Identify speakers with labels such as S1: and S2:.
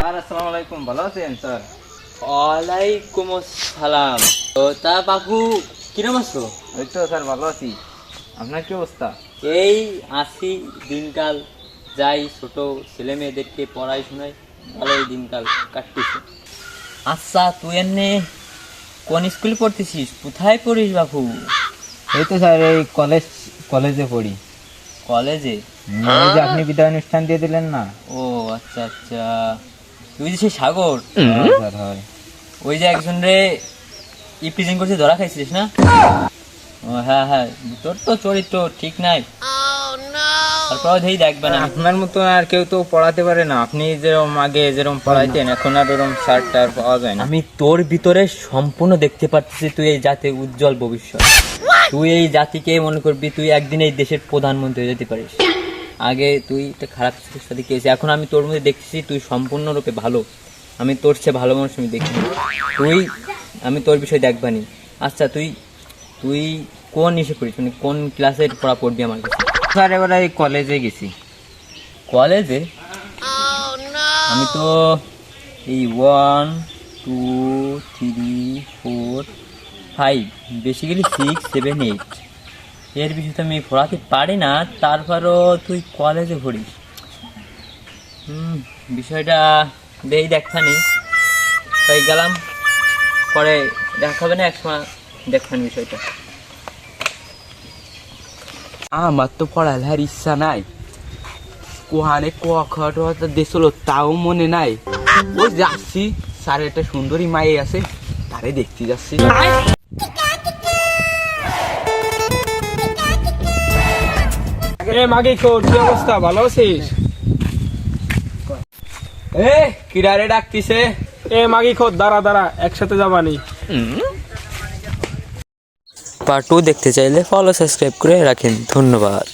S1: Sir আসসালামু আলাইকুম ভালো আছেন স্যার?
S2: ওয়ালাইকুম আসসালাম। তো তা বাপু কিরম আছো?
S1: ওই তো স্যার ভালো আছি। আপনার কি অবস্থা?
S2: এই আসি দিনকাল যাই ছোট ছেলে মেয়েদেরকে পড়াই শোনাই ভালোই দিনকাল কাটতেছে। আচ্ছা তুই এমনি কোন স্কুলে পড়তেছিস? কোথায় পড়িস বাপু?
S1: এই তো স্যার এই কলেজ কলেজে পড়ি।
S2: কলেজে
S1: ওই যে আপনি বিদায় অনুষ্ঠান দিয়ে দিলেন না?
S2: ও আচ্ছা আচ্ছা। তুই যে সেই সাগর?
S1: হ্যাঁ, স্যার হয়।
S2: ওই যে একজন রে ই প্রেজেন্ট করছে ধরা খাইছিস না? ও হ্যাঁ হ্যাঁ। তোর তো চরিত্র ঠিক নাই। তারপর ধেই দেখবে না।
S1: আপনার মতো আর কেউ তো পড়াতে পারে না। আপনি যেরকম আগে যেরকম পড়াইতেন এখন আর ওরকম শার্ট টার পাওয়া যায় না।
S2: আমি তোর ভিতরে সম্পূর্ণ দেখতে পাচ্ছি তুই এই জাতির উজ্জ্বল ভবিষ্যৎ। তুই এই জাতিকে মনে করবি তুই একদিন এই দেশের প্রধানমন্ত্রী হয়ে যেতে পারিস। আগে তুই একটা খারাপ কিছুর সাথে খেয়েছি এখন আমি তোর মধ্যে দেখছি তুই সম্পূর্ণরূপে ভালো। আমি তোর চেয়ে ভালো মানুষ আমি দেখি তুই আমি তোর বিষয় দেখবানি। আচ্ছা তুই তুই কোন ইসে পড়িস? মানে কোন ক্লাসে পড়া পড়বি আমার কাছে?
S1: স্যার এবার এই কলেজে গেছি।
S2: কলেজে আমি তো এই one two three four five basically six seven eight এর বিষয়ে তো আমি পড়াতে পারি না, তারপরও তুই কলেজে পড়িস। বিষয়টা বেই দেখানি তাই গেলাম। পরে দেখাবে না, একসময় দেখানি বিষয়টা।
S3: আমার তো পড়ালেখার ইচ্ছা নাই। কোহানে ক খটা দেশল, তাও মনে নাই। ওই যাচ্ছি, স্যার একটা সুন্দরী মায়ে আছে, তারে দেখতে যাচ্ছি।
S4: মাগি খোর কি অবস্থা? ভালো আছিস? মাগি দাঁড়া দাঁড়া, একসাথে
S2: পার্ট টু দেখতে চাইলে ফলো সাবস্ক্রাইব করে রাখেন। ধন্যবাদ।